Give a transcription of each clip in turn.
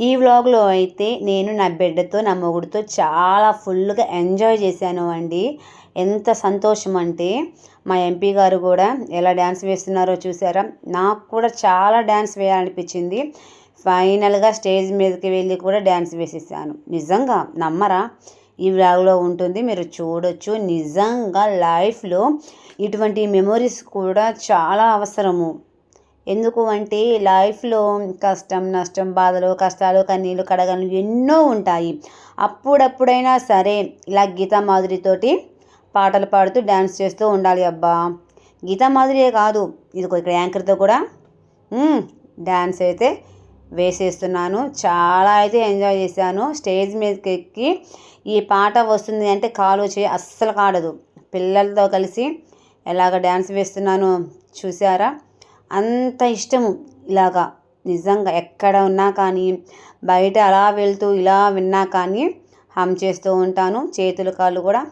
ఈ వ్లాగ్లో అయితే నేను నా బిడ్డతో నా మొగుడుతో చాలా ఫుల్గా ఎంజాయ్ చేశాను అండి. ఎంత సంతోషం అంటే మా ఎంపీ గారు కూడా ఎలా డ్యాన్స్ వేస్తున్నారో చూసారా? నాకు కూడా చాలా డ్యాన్స్ వేయాలనిపించింది. ఫైనల్గా స్టేజ్ మీదకి వెళ్ళి కూడా డ్యాన్స్ వేసేసాను. నిజంగా నమ్మరా? ఈ వ్లాగ్లో ఉంటుంది మీరు చూడొచ్చు. నిజంగా లైఫ్లో ఇటువంటి మెమొరీస్ కూడా చాలా అవసరము. ఎందుకు అంటే లైఫ్లో కష్టం నష్టం బాధలు కష్టాలు కన్నీళ్ళు కడగలు ఎన్నో ఉంటాయి. అప్పుడప్పుడైనా సరే ఇలా గీతా మాధురితోటి పాటలు పాడుతూ డ్యాన్స్ చేస్తూ ఉండాలి అబ్బా. గీతా మాధురియే కాదు ఇది ఇక్కడ యాంకర్తో కూడా డ్యాన్స్ అయితే వేసేస్తున్నాను. చాలా అయితే ఎంజాయ్ చేశాను. స్టేజ్ మీదకి ఎక్కి ఈ పాట వస్తుంది అంటే కాలు చేయి అస్సలు కాడదు. పిల్లలతో కలిసి ఎలాగ డ్యాన్స్ వేస్తున్నాను చూసారా అంత ఇష్టము ఇలాగా. నిజంగా ఎక్కడ ఉన్నా కానీ బయట అలా వెళ్తూ ఇలా విన్నా కానీ హమ్ చేస్తూ ఉంటాను. చేతులు కాళ్ళు కూడా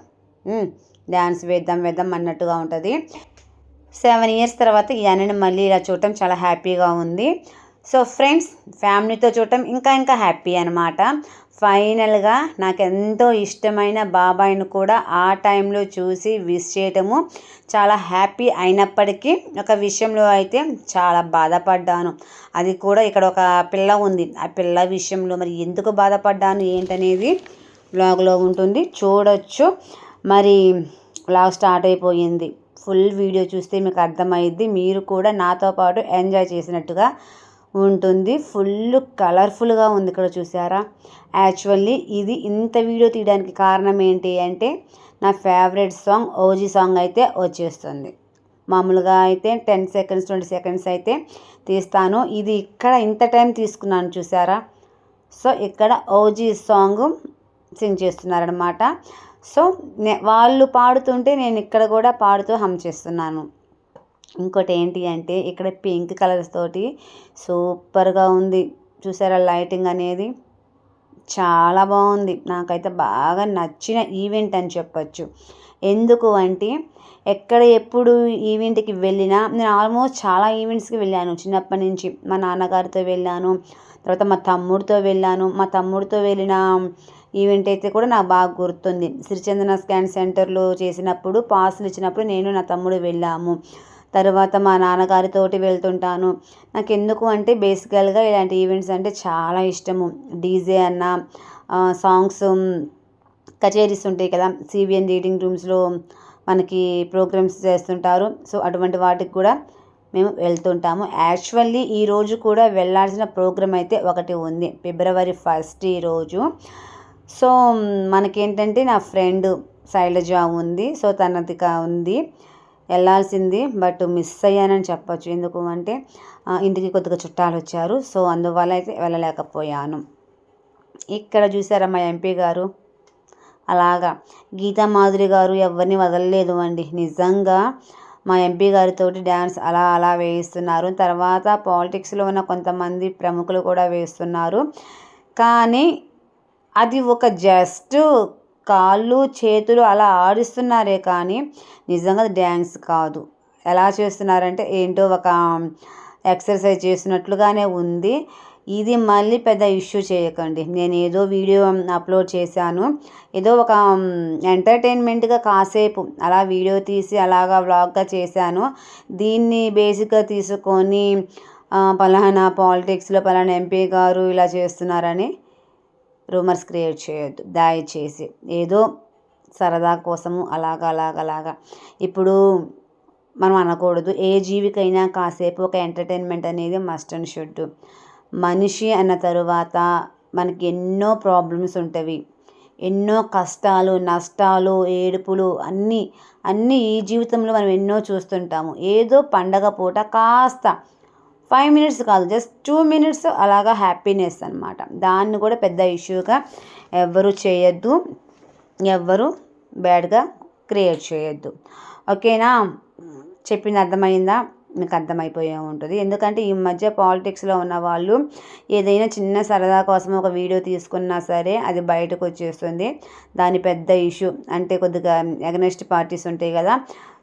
డ్యాన్స్ వేద్దాం వేద్దాం అన్నట్టుగా ఉంటుంది. సెవెన్ ఇయర్స్ తర్వాత ఈ అన్నని మళ్ళీ ఇలా చూడటం చాలా హ్యాపీగా ఉంది. సో ఫ్రెండ్స్ ఫ్యామిలీతో చూడటం ఇంకా ఇంకా హ్యాపీ అనమాట ఫైనల్గా నాకు ఎంతో ఇష్టమైన బాబాయిని కూడా ఆ టైంలో చూసి విష్ చేయటము చాలా హ్యాపీ అయినప్పటికీ ఒక విషయంలో అయితే చాలా బాధపడ్డాను. అది కూడా ఇక్కడ ఒక పిల్ల ఉంది. ఆ పిల్ల విషయంలో మరి ఎందుకు బాధపడ్డాను ఏంటనేది బ్లాగ్లో ఉంటుంది. చూడొచ్చు. మరి బ్లాగ్ స్టార్ట్ అయిపోయింది. ఫుల్ వీడియో చూస్తే మీకు అర్థమైద్ది. మీరు కూడా నాతో పాటు ఎంజాయ్ చేసినట్టుగా ఉంటుంది. ఫుల్ కలర్ఫుల్గా ఉంది ఇక్కడ చూసారా? యాక్చువల్లీ ఇది ఇంత వీడియో తీయడానికి కారణం ఏంటి అంటే నా ఫేవరెట్ సాంగ్ ఓజీ సాంగ్ అయితే వచ్చేస్తుంది. మామూలుగా అయితే టెన్ సెకండ్స్ ట్వంటీ సెకండ్స్ అయితే తీస్తాను. ఇది ఇక్కడ ఇంత టైం తీసుకున్నాను చూసారా? సో ఇక్కడ ఓజీ సాంగ్ సింగ్ చేస్తున్నారనమాట సో వాళ్ళు పాడుతుంటే నేను ఇక్కడ కూడా పాడుతూ హమ్ చేస్తున్నాను. ఇంకోటి ఏంటి అంటే ఇక్కడ పింక్ కలర్స్ తోటి సూపర్గా ఉంది. చూసారా లైటింగ్ అనేది? చాలా బాగుంది. నాకైతే బాగా నచ్చిన ఈవెంట్ అని చెప్పచ్చు. ఎందుకు అంటే ఎక్కడ ఎప్పుడు ఈవెంట్కి వెళ్ళినా నేను ఆల్మోస్ట్ చాలా ఈవెంట్స్కి వెళ్ళాను. చిన్నప్పటి నుంచి మా నాన్నగారితో వెళ్ళాను. తర్వాత మా తమ్ముడితో వెళ్ళాను. మా తమ్ముడితో వెళ్ళిన ఈవెంట్ అయితే కూడా నాకు బాగా గుర్తుంది. సిరిచందన స్కాన్ సెంటర్లో చేసినప్పుడు పాసులు ఇచ్చినప్పుడు నేను నా తమ్ముడు వెళ్ళాము. తర్వాత మా నాన్నగారితోటి వెళ్తుంటాను. నాకు ఎందుకు అంటే బేసికల్గా ఇలాంటి ఈవెంట్స్ అంటే చాలా ఇష్టము. డీజే అన్న సాంగ్స్ కచేరీస్ ఉంటాయి కదా. సిబిఎన్ రీడింగ్ రూమ్స్లో మనకి ప్రోగ్రామ్స్ చేస్తుంటారు. సో అటువంటి వాటికి కూడా మేము వెళ్తుంటాము. యాక్చువల్లీ ఈరోజు కూడా వెళ్ళాల్సిన ప్రోగ్రామ్ అయితే ఒకటి ఉంది. ఫిబ్రవరి ఫస్ట్ ఈరోజు సో మనకేంటంటే నా ఫ్రెండ్ శైలజ ఉంది. సో తనది ఉంది. వెళ్ళాల్సింది బట్ మిస్ అయ్యానని చెప్పచ్చు. ఎందుకు అంటే ఇంటికి కొద్దిగా చుట్టాలు వచ్చారు సో అందువల్ల అయితే వెళ్ళలేకపోయాను. ఇక్కడ చూసారా మా ఎంపీ గారు? అలాగా. గీతా మాధురి గారు ఎవరిని వదలలేదు అండి. నిజంగా మా ఎంపీ గారితో డ్యాన్స్ అలా అలా వేయిస్తున్నారు. తర్వాత పాలిటిక్స్లో ఉన్న కొంతమంది ప్రముఖులు కూడా వేస్తున్నారు. కానీ అది ఒక జస్ట్ కాళ్ళు చేతులు అలా ఆడిస్తున్నారే కానీ నిజంగా డ్యాన్స్ కాదు. ఎలా చేస్తున్నారంటే ఏంటో ఒక ఎక్సర్సైజ్ చేసినట్లుగానే ఉంది. ఇది మళ్ళీ పెద్ద ఇష్యూ చేయకండి. నేను ఏదో వీడియో అప్లోడ్ చేశాను. ఏదో ఒక ఎంటర్టైన్మెంట్గా కాసేపు అలా వీడియో తీసి అలాగా వ్లాగ్గా చేశాను. దీన్ని బేసిక్గా తీసుకొని పలానా పాలిటిక్స్లో పలానా ఎంపీ గారు ఇలా చేస్తున్నారని రూమర్స్ క్రియేట్ చేయొద్దు. దయచేసి. ఏదో సరదా కోసము అలాగ అలాగ అలాగ. ఇప్పుడు మనం అనకూడదు. ఏ జీవికైనా కాసేపు ఒక ఎంటర్టైన్మెంట్ అనేది మస్ట్ అండ్ షుడ్ మనిషి అన్న తరువాత మనకి ఎన్నో ప్రాబ్లమ్స్ ఉంటవి. ఎన్నో కష్టాలు నష్టాలు ఏడుపులు అన్నీ అన్నీ ఈ జీవితంలో మనం ఎన్నో చూస్తుంటాము. ఏదో పండగ పూట కాస్త ఫైవ్ మినిట్స్ కాదు జస్ట్ టూ మినిట్స్ అలాగా హ్యాపీనెస్ అనమాట దాన్ని కూడా పెద్ద ఇష్యూగా ఎవ్వరు చేయొద్దు. ఎవ్వరు బ్యాడ్గా క్రియేట్ చేయొద్దు. ఓకేనా? చెప్పింది అర్థమైందా? మీకు అర్థమైపోయే ఉంటుంది. ఎందుకంటే ఈ మధ్య పాలిటిక్స్లో ఉన్న వాళ్ళు ఏదైనా చిన్న సరదా కోసం ఒక వీడియో తీసుకున్నా సరే అది బయటకు వచ్చేస్తుంది. దాని పెద్ద ఇష్యూ అంటే కొద్దిగా ఎగనెస్ట్ పార్టీస్ ఉంటాయి కదా.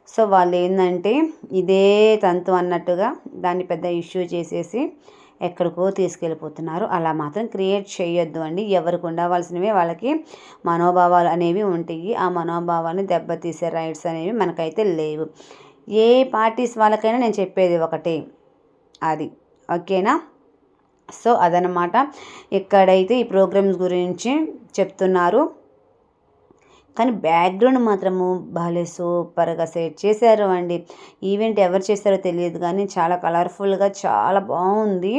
సో వాళ్ళు ఏంటంటే ఇదే తంతు అన్నట్టుగా దాన్ని పెద్ద ఇష్యూ చేసేసి ఎక్కడికో తీసుకెళ్ళిపోతున్నారు. అలా మాత్రం క్రియేట్ చేయొద్దు అండి. ఎవరికి ఉండవలసినవి వాళ్ళకి మనోభావాలు అనేవి ఉంటాయి. ఆ మనోభావాన్ని దెబ్బతీసే రైట్స్ అనేవి మనకైతే లేవు. ఏ పార్టీస్ వాళ్ళకైనా నేను చెప్పేది ఒకటే. అది. ఓకేనా? సో అదనమాట ఇక్కడైతే ఈ ప్రోగ్రామ్స్ గురించి చెప్తున్నారు. కానీ బ్యాక్గ్రౌండ్ మాత్రము భలే సూపర్గా సెట్ చేశారు అండి. ఈవెంట్ ఎవరు చేశారో తెలియదు కానీ చాలా కలర్ఫుల్గా చాలా బాగుంది.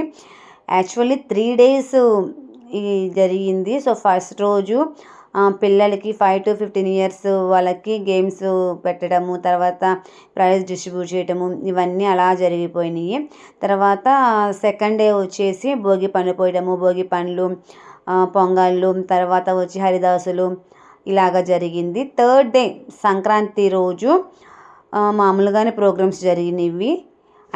యాక్చువల్లీ త్రీ డేస్ ఈ జరిగింది. సో ఫస్ట్ రోజు పిల్లలకి ఫైవ్ టు ఫిఫ్టీన్ ఇయర్స్ వాళ్ళకి గేమ్స్ పెట్టడము తర్వాత ప్రైజ్ డిస్ట్రిబ్యూట్ చేయటము ఇవన్నీ అలా జరిగిపోయినాయి. తర్వాత సెకండ్ డే వచ్చేసి భోగి పండ్లు పోయడము భోగి పండ్లు పొంగళ్ళు తర్వాత వచ్చి హరిదాసులు ఇలాగ జరిగింది. థర్డ్ డే సంక్రాంతి రోజు మామూలుగానే ప్రోగ్రామ్స్ జరిగినవి.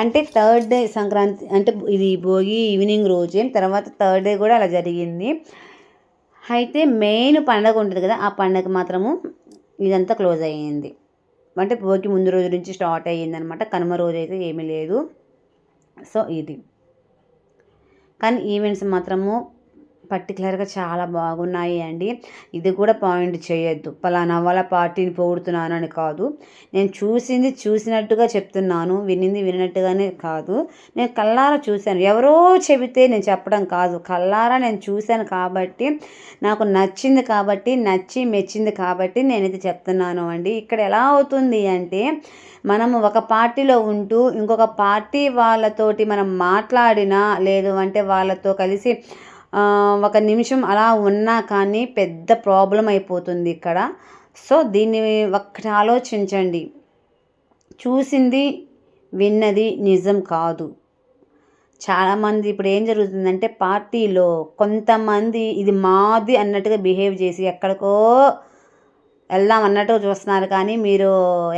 అంటే థర్డ్ డే సంక్రాంతి అంటే ఇది భోగి ఈవినింగ్ రోజే తర్వాత థర్డ్ డే కూడా అలా జరిగింది. అయితే మెయిన్ పండగ ఉంటుంది కదా ఆ పండగ మాత్రము ఇదంతా క్లోజ్ అయ్యింది. అంటే భోగి ముందు రోజు నుంచి స్టార్ట్ అయ్యింది అనమాట కనుమ రోజు అయితే ఏమీ లేదు. సో ఇది. కానీ ఈవెంట్స్ మాత్రము పర్టికులర్గా చాలా బాగున్నాయి అండి ఇది కూడా పాయింట్ చేయొద్దు. పలానా వాళ్ళ పార్టీని పొగుడుతున్నానని కాదు. నేను చూసింది చూసినట్టుగా చెప్తున్నాను. వినింది వినినట్టుగానే కాదు. నేను కల్లారా చూశాను. ఎవరో చెబితే నేను చెప్పడం కాదు. కల్లారా నేను చూశాను కాబట్టి నాకు నచ్చింది కాబట్టి నచ్చి మెచ్చింది కాబట్టి నేనైతే చెప్తున్నాను అండి. ఇక్కడ ఎలా అవుతుంది అంటే మనము ఒక పార్టీలో ఉంటూ ఇంకొక పార్టీ వాళ్ళతోటి మనం మాట్లాడినా లేదు అంటే వాళ్ళతో కలిసి ఒక నిమిషం అలా ఉన్నా కానీ పెద్ద ప్రాబ్లం అయిపోతుంది ఇక్కడ. సో దీన్ని ఒకటి ఆలోచించండి. చూసింది విన్నది నిజం కాదు. చాలామంది ఇప్పుడు ఏం జరుగుతుందంటే పార్టీలో కొంతమంది ఇది మాది అన్నట్టుగా బిహేవ్ చేసి ఎక్కడికో వెళ్దాం అన్నట్టు చూస్తున్నారు. కానీ మీరు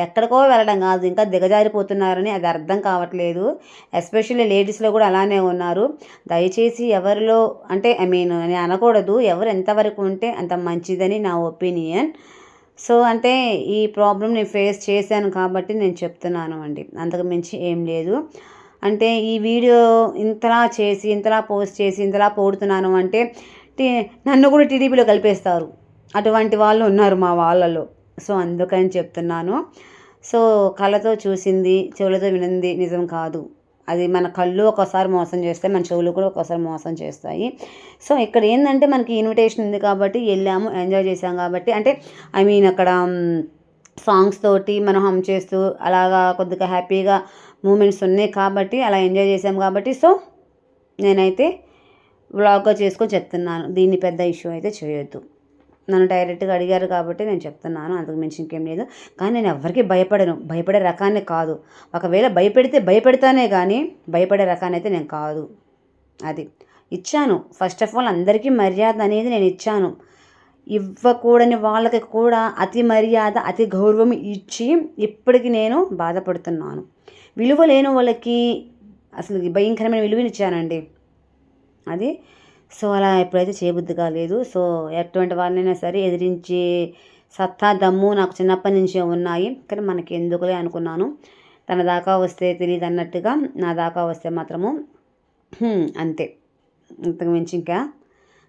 ఎక్కడికో వెళ్ళడం కాదు. ఇంకా దిగజారిపోతున్నారని అది అర్థం కావట్లేదు. ఎస్పెషల్లీ లేడీస్లో కూడా అలానే ఉన్నారు. దయచేసి ఎవరిలో అంటే ఐ మీన్ నేను అనకూడదు. ఎవరు ఎంతవరకు ఉంటే అంత మంచిదని నా ఒపీనియన్. సో అంటే ఈ ప్రాబ్లం నేను ఫేస్ చేశాను కాబట్టి నేను చెప్తున్నాను అండి. అంతకు మించి ఏం లేదు. అంటే ఈ వీడియో ఇంతలా చేసి ఇంతలా పోస్ట్ చేసి ఇంతలా పోడుతున్నాను అంటే నన్ను కూడా టీడీపీలో కలిపేస్తారు. అటువంటి వాళ్ళు ఉన్నారు మా వాళ్ళలో. సో అందుకని చెప్తున్నాను. సో కళ్ళతో చూసింది చెవులతో వినింది నిజం కాదు. అది మన కళ్ళు ఒకసారి మోసం చేస్తాయి మన చెవులు కూడా ఒకసారి మోసం చేస్తాయి. సో ఇక్కడ ఏంటంటే మనకి ఇన్విటేషన్ ఉంది కాబట్టి వెళ్ళాము ఎంజాయ్ చేసాం కాబట్టి. అంటే ఐ మీన్ అక్కడ సాంగ్స్ తోటి మనం హమ్ చేస్తూ అలాగా కొద్దిగా హ్యాపీగా మూమెంట్స్ ఉన్నాయి కాబట్టి అలా ఎంజాయ్ చేసాం కాబట్టి. సో నేనైతే వ్లాగ్గా చేసుకొని చెప్తున్నాను. దీన్ని పెద్ద ఇష్యూ అయితే చేయొద్దు. నన్ను డైరెక్ట్గా అడిగారు కాబట్టి నేను చెప్తున్నాను అందుకు మించి ఇంకేం లేదు. కానీ నేను ఎవరికి భయపడను. భయపడే రకాన్ని కాదు. ఒకవేళ భయపెడితే భయపెడతానే కానీ భయపడే రకాన్ని అయితే నేను కాదు. అది. ఇచ్చాను. ఫస్ట్ ఆఫ్ ఆల్ అందరికీ మర్యాద అనేది నేను ఇచ్చాను. ఇవ్వకూడని వాళ్ళకి కూడా అతి మర్యాద అతి గౌరవం ఇచ్చి ఇప్పటికి నేను బాధపడుతున్నాను. విలువ లేని వాళ్ళకి అసలు భయంకరమైన విలువనిచ్చానండి అది సో అలా ఎప్పుడైతే చేయబుద్ధి కాలేదు సో ఎటువంటి వాళ్ళైనా సరే ఎదిరించే సత్తా దమ్ము నాకు చిన్నప్పటి నుంచే ఉన్నాయి. కానీ మనకి ఎందుకులే అనుకున్నాను. తన దాకా వస్తే తెలియదు అన్నట్టుగా నా దాకా వస్తే మాత్రము. అంతే. ఇంతకు మించి ఇంకా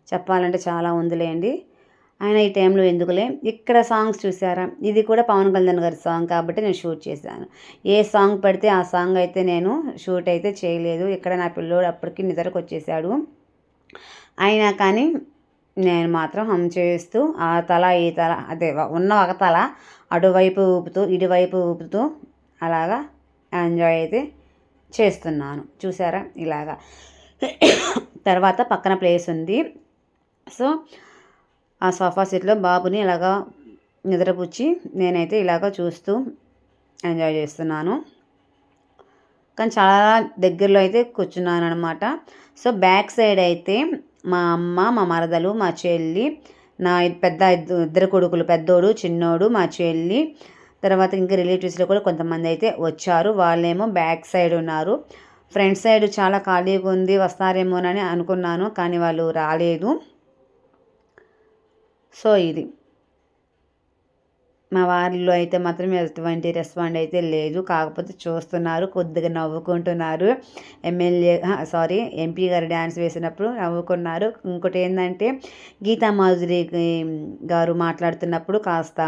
చెప్పాలంటే చాలా ఉందిలేండి ఆయన ఈ టైంలో ఎందుకులే? ఇక్కడ సాంగ్స్ చూసారా? ఇది కూడా పవన్ కళ్యాణ్ గారి సాంగ్ కాబట్టి నేను షూట్ చేశాను. ఏ సాంగ్ పడితే ఆ సాంగ్ అయితే నేను షూట్ అయితే చేయలేదు. ఇక్కడ నా పిల్లోడు అప్పటికి నిద్రకు వచ్చేసాడు. అయినా కానీ నేను మాత్రం హమ్ చేస్తూ ఆ తల ఈ తల అదే ఉన్న ఒక తల అటువైపు ఊపుతూ ఇటువైపు ఊపుతూ అలాగా ఎంజాయ్ అయితే చేస్తున్నాను. చూసారా? ఇలాగా. తర్వాత పక్కన ప్లేస్ ఉంది. సో ఆ సోఫా సెట్లో బాబుని ఇలాగా నిద్రపుచ్చి నేనైతే ఇలాగ చూస్తూ ఎంజాయ్ చేస్తున్నాను. కానీ చాలా దగ్గరలో అయితే కూర్చున్నాను అనమాట సో బ్యాక్ సైడ్ అయితే మా అమ్మ మా మరదలు మా చెల్లి నా పెద్ద ఇద్దరు కొడుకులు పెద్దోడు చిన్నోడు మా చెల్లి తర్వాత ఇంకా రిలేటివ్స్లో కూడా కొంతమంది అయితే వచ్చారు. వాళ్ళేమో బ్యాక్ సైడ్ ఉన్నారు. ఫ్రంట్ సైడ్ చాలా ఖాళీగా ఉంది వస్తారేమోనని అనుకున్నాను కానీ వాళ్ళు రాలేదు. సో ఇది. మా వారిలో అయితే మాత్రం ఎటువంటి రెస్పాండ్ అయితే లేదు. కాకపోతే చూస్తున్నారు కొద్దిగా నవ్వుకుంటున్నారు. MLA sorry MP garu dance వేసినప్పుడు నవ్వుకున్నారు. ఇంకోటి ఏంటంటే గీతా మాధురి గారు మాట్లాడుతున్నప్పుడు కాస్త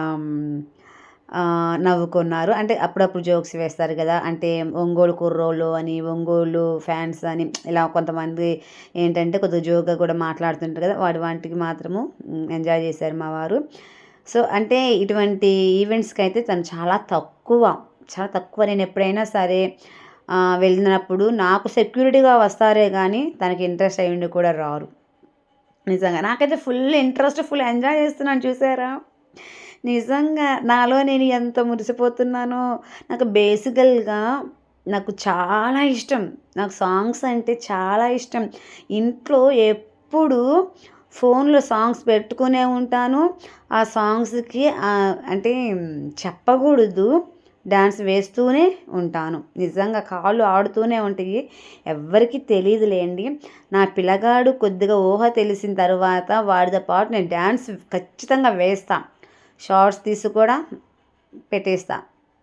నవ్వుకున్నారు. అంటే అప్పుడప్పుడు జోక్స్ వేస్తారు కదా. అంటే ఒంగోలు కుర్రోళ్ళు అని ఒంగోలు ఫ్యాన్స్ అని ఇలా కొంతమంది ఏంటంటే కొద్దిగా జోక్గా కూడా మాట్లాడుతుంటారు కదా. వాటి వాటికి మాత్రము ఎంజాయ్ చేశారు మా వారు. సో అంటే ఇటువంటి ఈవెంట్స్కి అయితే తను చాలా తక్కువ చాలా తక్కువ. నేను ఎప్పుడైనా సరే వెళ్ళినప్పుడు నాకు సెక్యూరిటీగా వస్తారే కానీ తనకి ఇంట్రెస్ట్ అయ్యిండి కూడా రారు. నిజంగా నాకైతే ఫుల్ ఇంట్రెస్ట్ ఫుల్ ఎంజాయ్ చేస్తున్నాను చూసారా? నిజంగా నాలో నేను ఎంత మురిసిపోతున్నానో నాకు బేసికల్గా నాకు చాలా ఇష్టం. నాకు సాంగ్స్ అంటే చాలా ఇష్టం. ఇంట్లో ఎప్పుడు ఫోన్లో సాంగ్స్ పెట్టుకునే ఉంటాను. ఆ సాంగ్స్కి అంటే చెప్పకూడదు. డ్యాన్స్ వేస్తూనే ఉంటాను. నిజంగా కాళ్ళు ఆడుతూనే ఉంటాయి. ఎవ్వరికీ తెలియదులేండి నా పిల్లగాడు కొద్దిగా ఊహ తెలిసిన తర్వాత వాడితో పాటు నేను డ్యాన్స్ ఖచ్చితంగా వేస్తాను షార్ట్స్ తీసి కూడా పెట్టేస్తా.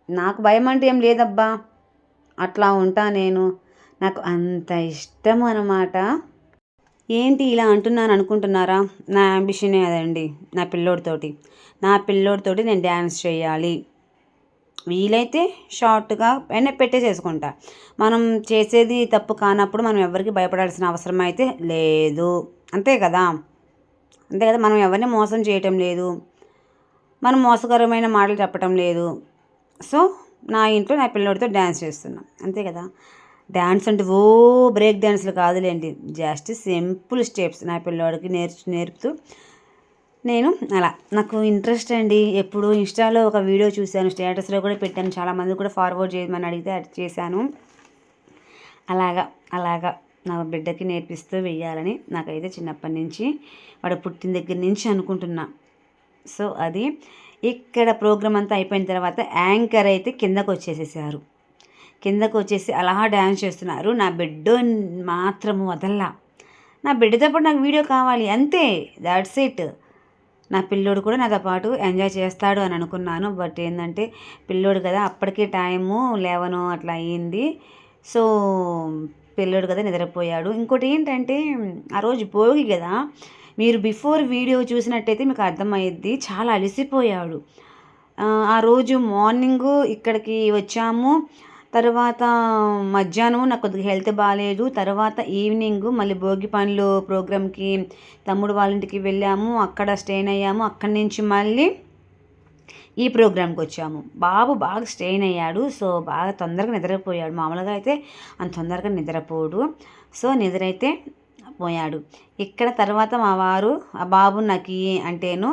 నాకు భయం అంటే ఏం లేదబ్బా. అట్లా ఉంటా నేను. నాకు అంత ఇష్టం అనమాట ఏంటి ఇలా అంటున్నాను అనుకుంటున్నారా? నా అంబిషనే అదండి నా పిల్లోడితోటి. నా పిల్లోడితోటి నేను డ్యాన్స్ చేయాలి వీలైతే షార్ట్గా అయినా పెట్టేసేసుకుంటా. మనం చేసేది తప్పు కానప్పుడు మనం ఎవరికి భయపడాల్సిన అవసరం అయితే లేదు. అంతే కదా? అంతే కదా? మనం ఎవరిని మోసం చేయటం లేదు. మనం మోసకరమైన మాటలు చెప్పటం లేదు. సో నా ఇంట్లో నా పిల్లోడితో డ్యాన్స్ చేస్తున్నాం. అంతే కదా? డ్యాన్స్ అంటే ఓ బ్రేక్ డ్యాన్స్లు కాదులేండి. జస్ట్ సింపుల్ స్టెప్స్ నా పిల్లోడికి నేర్చు నేర్పుతూ నేను అలా. నాకు ఇంట్రెస్ట్ అండి. ఎప్పుడు ఇన్స్టాలో ఒక వీడియో చూశాను. స్టేటస్లో కూడా పెట్టాను. చాలామంది కూడా ఫార్వర్డ్ చేయమని అడిగితే అది చేశాను. అలాగా అలాగా నా బిడ్డకి నేర్పిస్తూ వెయ్యాలని నాకైతే చిన్నప్పటి నుంచి వాడు పుట్టిన దగ్గర నుంచి అనుకుంటున్నా. సో అది ఇక్కడ ప్రోగ్రామ్ అంతా అయిపోయిన తర్వాత యాంకర్ అయితే కిందకు వచ్చేసేసారు కిందకు వచ్చేసి అలా డ్యాన్స్ చేస్తున్నారు. నా బిడ్డ మాత్రము వదల్లా. నా బిడ్డతో పాటు నాకు వీడియో కావాలి. అంతే. దాట్స్ ఇట్ నా పిల్లోడు కూడా నాతో పాటు ఎంజాయ్ చేస్తాడు అని అనుకున్నాను. బట్ ఏంటంటే పిల్లోడు కదా అప్పటికే టైము లేవను అట్లా అయ్యింది. సో పిల్లోడు కదా నిద్రపోయాడు. ఇంకోటి ఏంటంటే ఆ రోజు భోగి కదా మీరు బిఫోర్ వీడియో చూసినట్టయితే మీకు అర్థమయ్యిద్ది చాలా అలసిపోయాడు. ఆ రోజు మార్నింగ్ ఇక్కడికి వచ్చాము. తర్వాత మధ్యాహ్నం నాకు కొద్దిగా హెల్త్ బాగాలేదు తర్వాత ఈవినింగ్ మళ్ళీ భోగి పనులు ప్రోగ్రామ్కి తమ్ముడు వాళ్ళ ఇంటికి వెళ్ళాము. అక్కడ స్టేన్ అయ్యాము. అక్కడి నుంచి మళ్ళీ ఈ ప్రోగ్రామ్కి వచ్చాము. బాబు బాగా స్ట్రెయిన్ అయ్యాడు. సో బాగా తొందరగా నిద్రపోయాడు. మామూలుగా అయితే అంత తొందరగా నిద్రపోడు. సో నిద్రైతే పోయాడు. ఇక్కడ తర్వాత మా వారు ఆ బాబు నాకు అంటేను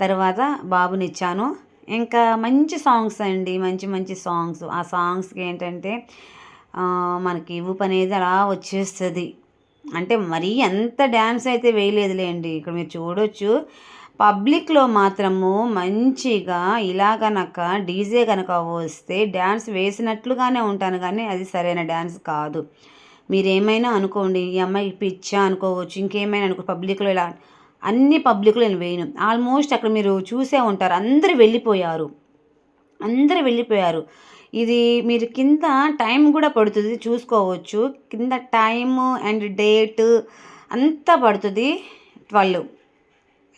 తర్వాత బాబునిచ్చాను. ఇంకా మంచి సాంగ్స్ అండి మంచి మంచి సాంగ్స్. ఆ సాంగ్స్కి ఏంటంటే మనకి ఊపు అనేది అలా వచ్చేస్తుంది. అంటే మరీ ఎంత డ్యాన్స్ అయితే వేయలేదులేండి. ఇక్కడ మీరు చూడొచ్చు. పబ్లిక్లో మాత్రము మంచిగా ఇలా కనుక డీజే కనుక వస్తే డ్యాన్స్ వేసినట్లుగానే ఉంటాను. కానీ అది సరైన డ్యాన్స్ కాదు. మీరు ఏమైనా అనుకోండి ఈ అమ్మాయి పిచ్చా అనుకోవచ్చు ఇంకేమైనా అనుకో పబ్లిక్లో ఇలా అన్ని పబ్లిక్లో నేను వేయను. ఆల్మోస్ట్ అక్కడ మీరు చూసే ఉంటారు. అందరు వెళ్ళిపోయారు. అందరు వెళ్ళిపోయారు. ఇది మీరు కింద టైం కూడా పడుతుంది చూసుకోవచ్చు. కింద టైము అండ్ డేట్ అంతా పడుతుంది ట్వెల్వ్.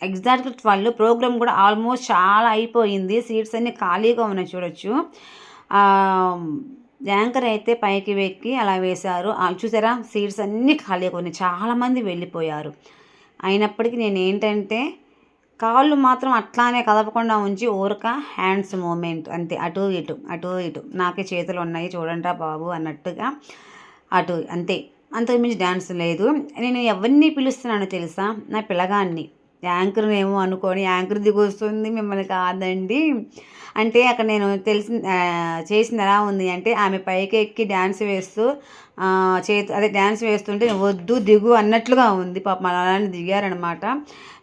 ఎగ్జాక్ట్గా ట్వెల్వ్. ప్రోగ్రామ్ కూడా ఆల్మోస్ట్ చాలా అయిపోయింది. సీట్స్ అన్నీ ఖాళీగా ఉన్నాయి చూడొచ్చు. యాంకర్ అయితే పైకి వెక్కి అలా వేశారు. చూసారా? సీట్స్ అన్నీ ఖాళీగా ఉన్నాయి. చాలామంది వెళ్ళిపోయారు. అయినప్పటికీ నేను ఏంటంటే కాళ్ళు మాత్రం అట్లానే కదపకుండా ఉంచి ఊరక హ్యాండ్స్ మూమెంట్ అంతే. అటు ఇటు అటు ఇటు. నాకే చేతులు ఉన్నాయి చూడండి బాబు అన్నట్టుగా అటు అంతే. అంతకుమించి డ్యాన్స్ లేదు. నేను ఎవరిని పిలుస్తున్నానో తెలుసా? నా పిల్లగాన్ని యాంకర్ ఏమో అనుకొని యాంకర్ దిగొస్తుంది మిమ్మల్ని కాదండి. అంటే అక్కడ నేను తెలిసి చేసింది ఎలా ఉంది అంటే ఆమె పైకి ఎక్కి డ్యాన్స్ వేస్తూ చేతి అదే డ్యాన్స్ వేస్తుంటే వద్దు దిగు అన్నట్లుగా ఉంది. పాప అలానే దిగారనమాట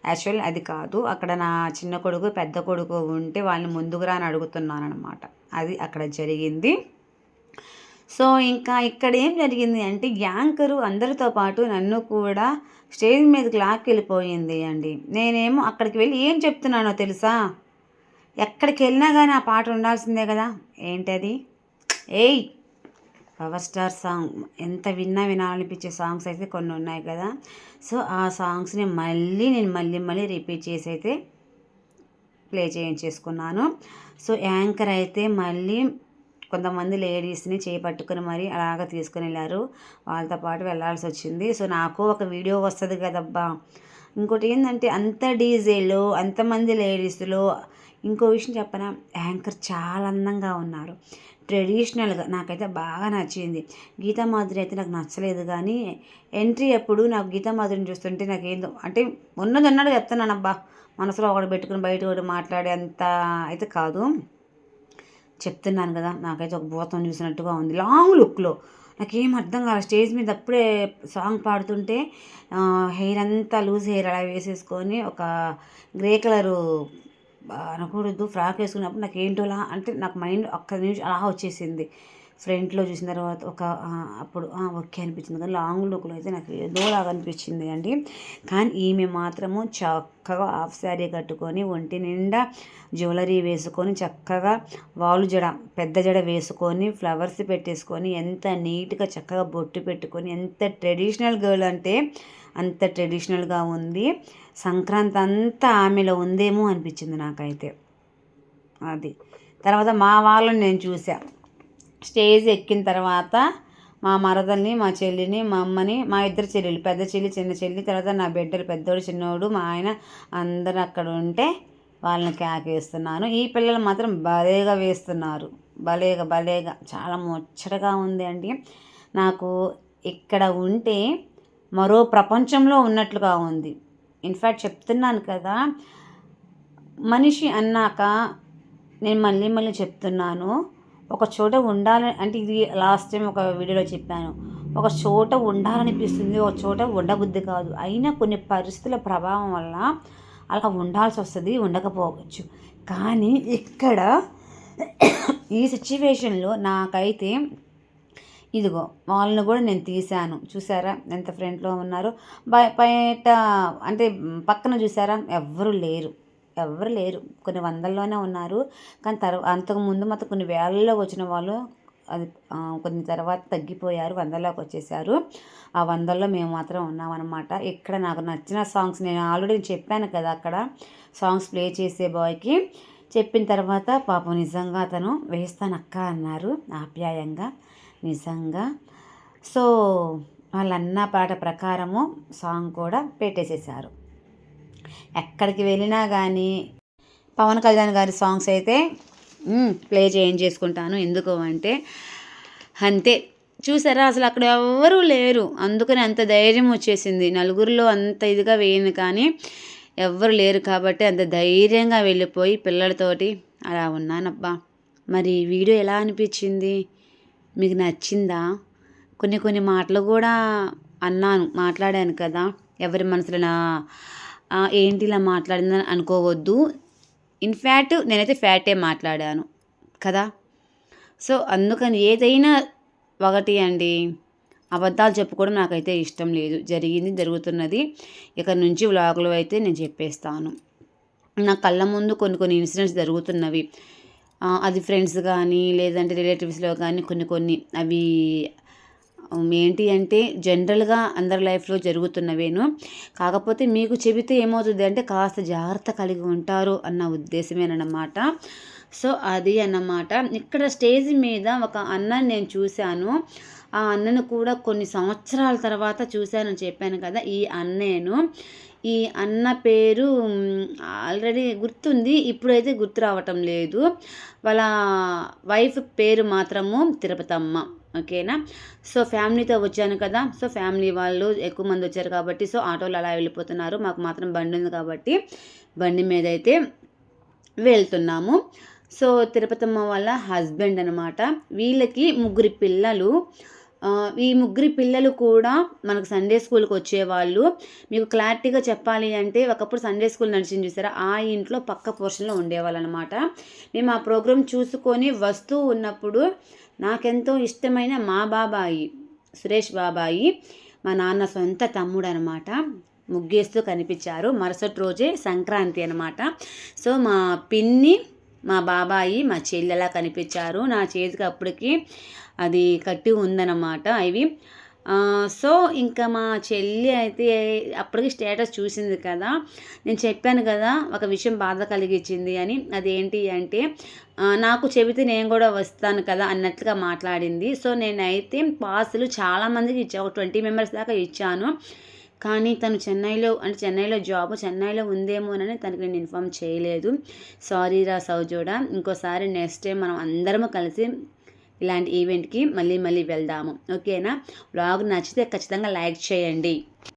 యాక్చువల్ అది కాదు. అక్కడ నా చిన్న కొడుకు పెద్ద కొడుకు ఉంటే వాళ్ళని ముందుకు రాని అడుగుతున్నాను అనమాట అది అక్కడ జరిగింది. సో ఇంకా ఇక్కడ ఏం జరిగింది అంటే యాంకరు అందరితో పాటు నన్ను కూడా స్టేజ్ మీదకి లాక్కెళ్ళిపోయింది అండి. నేనేమో అక్కడికి వెళ్ళి ఏం చెప్తున్నానో తెలుసా? ఎక్కడికి వెళ్ళినా కానీ ఆ పాట ఉండాల్సిందే కదా. ఏంటది? ఏయ్! Power star song. ఎంత విన్నా వినాలనిపించే సాంగ్స్ అయితే కొన్ని ఉన్నాయి కదా. సో ఆ సాంగ్స్ని మళ్ళీ నేను మళ్ళీ మళ్ళీ రిపీట్ చేసి అయితే ప్లే చేయించేసుకున్నాను. సో యాంకర్ అయితే మళ్ళీ కొంతమంది లేడీస్ని చేపట్టుకుని మరి అలాగ తీసుకుని వెళ్ళారు. వాళ్ళతో పాటు వెళ్ళాల్సి వచ్చింది. సో నాకు ఒక వీడియో వస్తుంది కదబ్బా. ఇంకోటి ఏంటంటే అంత డీజేలో అంతమంది లేడీస్లో ఇంకో విషయం చెప్పనా యాంకర్ చాలా అందంగా ఉన్నారు. ట్రెడిషనల్గా నాకైతే బాగా నచ్చింది. గీతామాధురి అయితే నాకు నచ్చలేదు కానీ ఎంట్రీ అప్పుడు నాకు గీతామాధురిని చూస్తుంటే నాకు ఏందో అంటే ఉన్నది ఉన్నది చెప్తున్నానబ్బా. మనసులో ఒకటి పెట్టుకుని బయట ఒకటి మాట్లాడే అంత అయితే కాదు. చెప్తున్నాను కదా నాకైతే ఒక భూతం చూసినట్టుగా ఉంది. లాంగ్ లుక్లో నాకేం అర్థం కాదు స్టేజ్ మీద అప్పుడే సాంగ్ పాడుతుంటే హెయిర్ అంతా లూజ్ హెయిర్ అలా వేసేసుకొని ఒక గ్రే కలరు అనకూడదు ఫ్రాక్ వేసుకున్నప్పుడు నాకు ఏంటోలా అంటే నాకు మైండ్ ఒక్క నిమిషం అలా వచ్చేసింది. ఫ్రంట్లో చూసిన తర్వాత ఒక అప్పుడు ఓకే అనిపించింది. కానీ లాంగ్ లుక్లో అయితే నాకు ఏదోలాగా అనిపించింది అండి. కానీ ఈమె మాత్రము చక్కగా హాఫ్ శారీ కట్టుకొని ఒంటి నిండా జ్యువెలరీ వేసుకొని చక్కగా వాలు జడ పెద్ద జడ వేసుకొని ఫ్లవర్స్ పెట్టేసుకొని ఎంత నీట్గా చక్కగా బొట్టు పెట్టుకొని ఎంత ట్రెడిషనల్ గర్ల్ అంటే అంత ట్రెడిషనల్గా ఉంది. సంక్రాంతి అంతా ఆమెలో ఉందేమో అనిపించింది నాకైతే. అది. తర్వాత మా వాళ్ళని నేను చూసాను స్టేజ్ ఎక్కిన తర్వాత మా మరదల్ని మా చెల్లిని మా అమ్మని మా ఇద్దరు చెల్లెలు పెద్ద చెల్లి చిన్న చెల్లి తర్వాత నా బిడ్డలు పెద్దోడు చిన్నోడు మా ఆయన అందరు అక్కడ ఉంటే వాళ్ళని కేకేస్తున్నాను. ఈ పిల్లలు మాత్రం భలేగా వేస్తున్నారు. భలేగా భలేగా చాలా ముచ్చటగా ఉంది అండి నాకు ఇక్కడ ఉంటే మరో ప్రపంచంలో ఉన్నట్లుగా ఉంది. ఇన్ఫ్యాక్ట్ చెప్తున్నాను కదా మనిషి అన్నాక నేను మళ్ళీ మళ్ళీ చెప్తున్నాను. ఒక చోట ఉండాలని అంటే ఇది లాస్ట్ టైం ఒక వీడియోలో చెప్పాను. ఒక చోట ఉండాలనిపిస్తుంది ఒక చోట ఉండబుద్ధి కాదు. అయినా కొన్ని పరిస్థితుల ప్రభావం వల్ల అలా ఉండాల్సి వస్తుంది ఉండకపోవచ్చు. కానీ ఇక్కడ ఈ సిచ్యువేషన్లో నాకైతే ఇదిగో వాళ్ళని కూడా నేను తీశాను. చూసారా? ఎంత ఫ్రంట్లో ఉన్నారు? బయట అంటే పక్కన చూసారా? ఎవ్వరూ లేరు. ఎవరు లేరు. కొన్ని వందల్లోనే ఉన్నారు. కానీ తర్వా అంతకుముందు మాత్రం కొన్ని వేలల్లో వచ్చిన వాళ్ళు అది కొన్ని తర్వాత తగ్గిపోయారు. వందల్లోకి వచ్చేసారు. ఆ వందల్లో మేము మాత్రం ఉన్నామన్నమాట. ఇక్కడ నాకు నచ్చిన సాంగ్స్ నేను ఆల్రెడీ చెప్పాను కదా అక్కడ. సాంగ్స్ ప్లే చేసే బాయ్కి. చెప్పిన తర్వాత పాపం నిజంగా అతను వేస్తానక్క అన్నారు. ఆప్యాయంగా. నిజంగా. సో వాళ్ళన్న పాట ప్రకారము సాంగ్ కూడా పెట్టేసేసారు ఎక్కడికి వెళ్ళినా కానీ పవన్ కళ్యాణ్ గారి సాంగ్స్ అయితే ప్లే చేసుకుంటాను ఎందుకు అంటే అంతే. చూసారా? అసలు అక్కడ ఎవరూ లేరు. అందుకని అంత ధైర్యం వచ్చేసింది. నలుగురిలో అంత ఇదిగా వేయను కానీ ఎవ్వరు లేరు కాబట్టి అంత ధైర్యంగా వెళ్ళిపోయి పిల్లలతోటి అలా ఉన్నానబ్బా. మరి వీడియో ఎలా అనిపించింది? మీకు నచ్చిందా? కొన్ని కొన్ని మాటలు కూడా అన్నాను మాట్లాడాను కదా. ఎవరి మనసులో నా ఏంటి ఇలా మాట్లాడిందని అనుకోవద్దు. ఇన్ఫ్యాక్ట్ నేనైతే ఫ్యాటే మాట్లాడాను కదా? సో అందుకని ఏదైనా ఒకటి అండి అబద్ధాలు చెప్పుకోవడం నాకైతే ఇష్టం లేదు. జరిగింది జరుగుతున్నది. ఇక్కడ నుంచి వ్లాగులు అయితే నేను చెప్పేస్తాను. నా కళ్ళ ముందు కొన్ని కొన్ని ఇన్సిడెంట్స్ జరుగుతున్నవి. అది ఫ్రెండ్స్ కానీ లేదంటే రిలేటివ్స్లో కానీ కొన్ని కొన్ని అవి ఏంటి అంటే జనరల్గా అందరి లైఫ్లో జరుగుతున్నవేను. కాకపోతే మీకు చెబితే ఏమవుతుంది అంటే కాస్త జాగ్రత్త కలిగి ఉంటారు అన్న ఉద్దేశమేనమాట సో అది అన్నమాట. ఇక్కడ స్టేజ్ మీద ఒక అన్నని నేను చూశాను. ఆ అన్నను కూడా కొన్ని సంవత్సరాల తర్వాత చూశానని చెప్పాను కదా ఈ అన్నేను. ఈ అన్న పేరు ఆల్రెడీ గుర్తుంది. ఇప్పుడైతే గుర్తు రావటం లేదు. వాళ్ళ వైఫ్ పేరు మాత్రము తిరుపతమ్మ. ఓకేనా? సో ఫ్యామిలీతో వచ్చాను కదా. సో ఫ్యామిలీ వాళ్ళు ఎక్కువ మంది వచ్చారు కాబట్టి సో ఆటోలు అలా వెళ్ళిపోతున్నారు. మాకు మాత్రం బండి ఉంది కాబట్టి బండి మీద అయితే వెళ్తున్నాము. సో తిరుపతమ్మ వాళ్ళ హస్బెండ్ అనమాట వీళ్ళకి ముగ్గురి పిల్లలు. ఈ ముగ్గురి పిల్లలు కూడా మనకు సండే స్కూల్కి వచ్చేవాళ్ళు. మీకు క్లారిటీగా చెప్పాలి అంటే ఒకప్పుడు సండే స్కూల్ నడిచింది చూసారా? ఆ ఇంట్లో పక్క పోర్షన్లో ఉండేవాళ్ళు అనమాట మేము ఆ ప్రోగ్రామ్ చూసుకొని వస్తూ ఉన్నప్పుడు నాకెంతో ఇష్టమైన మా బాబాయి సురేష్ బాబాయి మా నాన్న సొంత తమ్ముడు అనమాట ముగ్గేస్తూ కనిపించారు. మరుసటి రోజే సంక్రాంతి అనమాట. సో మా పిన్ని మా బాబాయి మా చెల్లెలా కనిపించారు. నా చేతికి అప్పటికి అది కట్టి ఉందన్నమాట అవి సో ఇంకా మా చెల్లి అయితే అప్పటికి స్టేటస్ చూసింది కదా. నేను చెప్పాను కదా ఒక విషయం బాధ కలిగించింది అని. అదేంటి అంటే నాకు చెబితే నేను కూడా వస్తాను కదా అన్నట్లుగా మాట్లాడింది. సో నేనైతే పాసులు చాలామందికి ఇచ్చా ఒక ట్వంటీ మెంబర్స్ దాకా ఇచ్చాను. కానీ తను చెన్నైలో అంటే చెన్నైలో జాబ్ చెన్నైలో ఉందేమోనని తనకి నేను ఇన్ఫామ్ చేయలేదు. సారీ రా సౌజోడా. ఇంకోసారి నెక్స్ట్ టైం మనం అందరము కలిసి ఇలాంటి ఈవెంట్కి మళ్ళీ మళ్ళీ వెళ్దాము. ఓకేనా బ్లాగ్ నచ్చితే ఖచ్చితంగా లైక్ చేయండి.